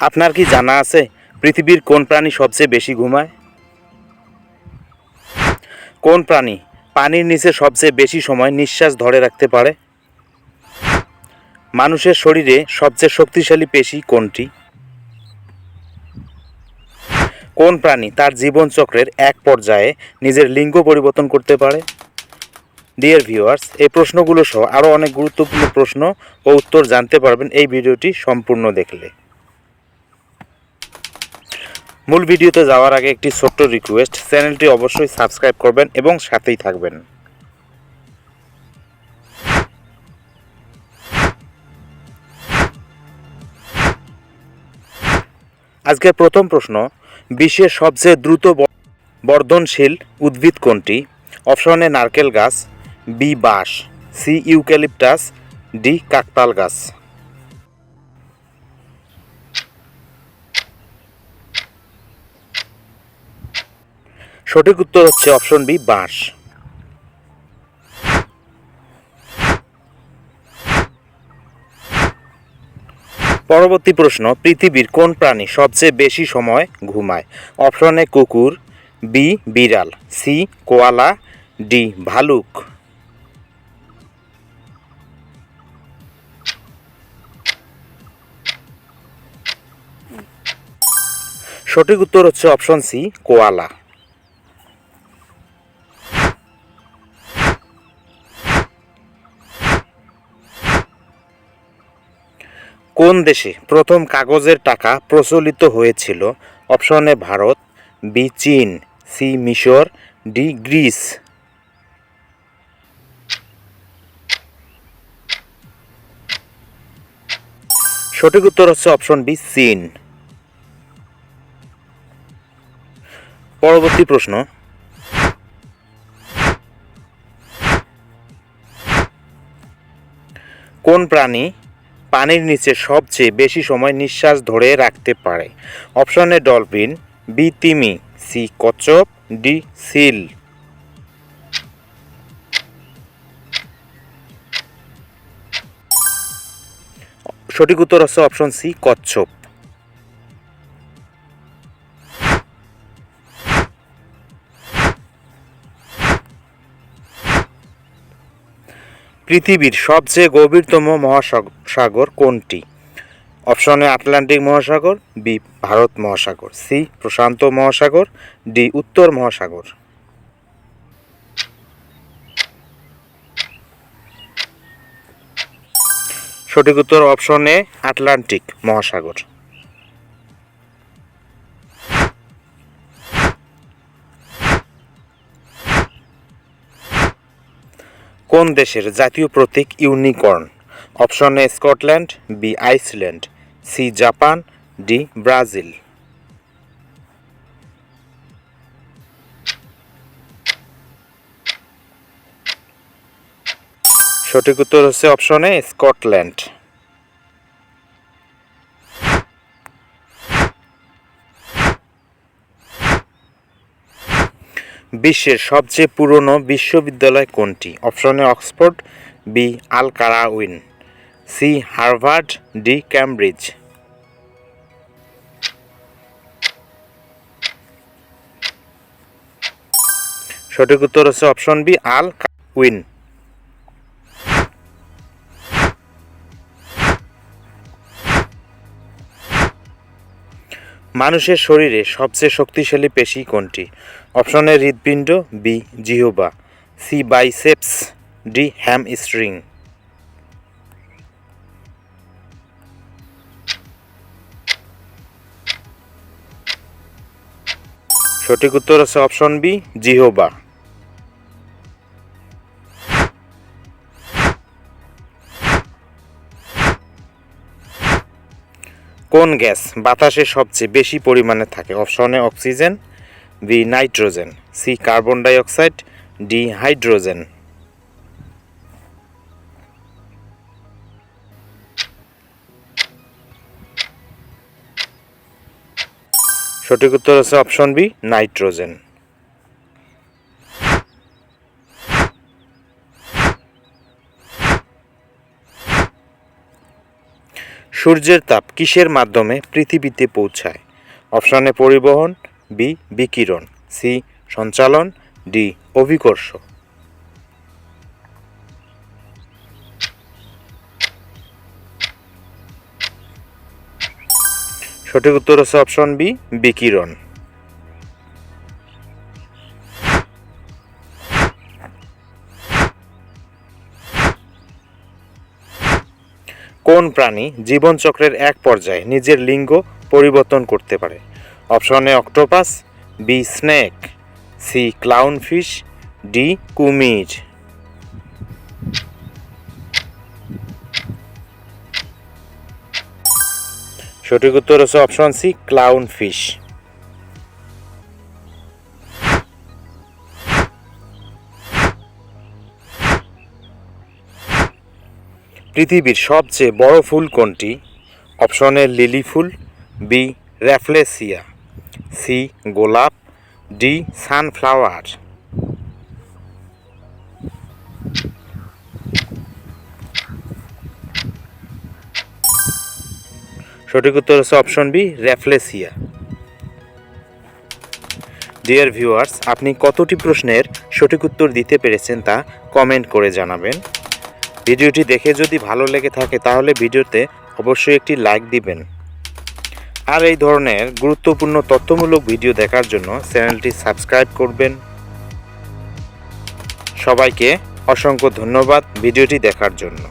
আপনার কি জানা আছে পৃথিবীর কোন প্রাণী সবচেয়ে বেশি ঘুমায়? কোন প্রাণী পানির নিচে সবচেয়ে বেশি সময় নিঃশ্বাস ধরে রাখতে পারে? মানুষের শরীরে সবচেয়ে শক্তিশালী পেশি কোনটি? কোন প্রাণী তার জীবনচক্রের এক পর্যায়ে নিজের লিঙ্গ পরিবর্তন করতে পারে? ডিয়ার ভিউয়ার্স এই প্রশ্নগুলো সহ আরও অনেক গুরুত্বপূর্ণ প্রশ্ন ও উত্তর জানতে পারবেন এই ভিডিওটি সম্পূর্ণ দেখলে। মূল ভিডিওতে যাওয়ার আগে একটি ছোট্ট রিকোয়েস্ট চ্যানেলটি অবশ্যই সাবস্ক্রাইব করবেন এবং সাথেই থাকবেন। আজকের প্রথম প্রশ্ন, বিশ্বের সবচেয়ে দ্রুত বর্ধনশীল উদ্ভিদ কোনটি? অপশনে নারকেল গাছ, বি বাঁশ, সি ইউক্যালিপটাস, ডি কাকতাল গাছ। সঠিক উত্তর হচ্ছে অপশন বি, বাঁশ। পরবর্তী প্রশ্ন, পৃথিবীর কোন প্রাণী সবচেয়ে বেশি সময় ঘুমায়? অপশনে কুকুর, বি, বিড়াল, সি, কোয়ালা, ডি, ভালুক। সঠিক উত্তর হচ্ছে অপশন সি, কোয়ালা। কোন দেশে প্রথম কাগজের টাকা প্রচলিত হয়েছিল? অপশনে ভারত, বি চীন, সি মিশর, ডি গ্রিস। সঠিক উত্তর হচ্ছে অপশন বি চীন। পরবর্তী প্রশ্ন। কোন প্রাণী পানির নিচে সবচেয়ে বেশি সময় নিঃশ্বাস ধরে রাখতে পারে। অপশনে ডলফিন, বি তিমি, সি কচ্ছপ, ডি সিল। সঠিক উত্তর হচ্ছে অপশন সি কচ্ছপ। পৃথিবীর সবচেয়ে গভীরতম মহাসাগর কোনটি? অপশনে আটলান্টিক মহাসাগর, বি, ভারত মহাসাগর, সি, প্রশান্ত মহাসাগর, ডি, উত্তর মহাসাগর। সঠিক উত্তর অপশনে আটলান্টিক মহাসাগর। কোন দেশের জাতীয় প্রতীক unicorn? Option A Scotland, B Iceland, C Japan, D Brazil. সঠিক উত্তর হচ্ছে অপশনে স্কটল্যান্ড। বিশ্বের সবচেয়ে পুরনো বিশ্ববিদ্যালয় কোনটি? অপশনে Oxford B Al Qarawiyyin C Harvard D Cambridge সঠিক উত্তর হচ্ছে অপশন বি আল উইন মানুষের শরীরে সবচেয়ে শক্তিশালী পেশি কোনটি? অপশনে হৃদপিণ্ড বি জিহোবা C biceps D hamstring সঠিক উত্তর আছে অপশন বি জিহ্বা। কোন গ্যাস বাতাসে সবচেয়ে বেশি পরিমাণে থাকে? অপশনে oxygen B nitrogen C carbon dioxide D hydrogen. সঠিক উত্তর হচ্ছে অপশন বি নাইট্রোজেন। সূর্যের তাপ কিসের মাধ্যমে পৃথিবীতে পৌঁছায়? অপশানে পরিবহন, বি, বিকিরণ, সি, সঞ্চালন, ডি, অভিকর্ষ। সঠিক উত্তর হচ্ছে অপশন বি, বিকিরণ। কোন প্রাণী জীবনচক্রের এক পর্যায়ে নিজের লিঙ্গ পরিবর্তন করতে পারে? Option A octopus, B snake, C clown fish D কুমির। সঠিক উত্তর হচ্ছে অপশন সি ক্লাউন ফিশ পৃথিবীর সবচেয়ে বড় ফুল কোনটি? অপশনে লিলি ফুল, বি, র্যাফলেসিয়া, সি, গোলাপ, ডি, সানফ্লাওয়ার। সঠিক উত্তর হচ্ছে option B, rafflesia. Dear viewers আপনি কতটি প্রশ্নের সঠিক উত্তর দিতে পেরেছেন তা কমেন্ট করে জানাবেন। ভিডিওটি দেখে যদি ভালো লেগে থাকে তাহলে ভিডিওতে অবশ্যই একটি লাইক দিবেন। আর এই ধরনের গুরুত্বপূর্ণ তথ্যমূলক ভিডিও দেখার জন্য চ্যানেলটি সাবস্ক্রাইব করবেন। সবাইকে অসংখ্য ধন্যবাদ ভিডিওটি দেখার জন্য।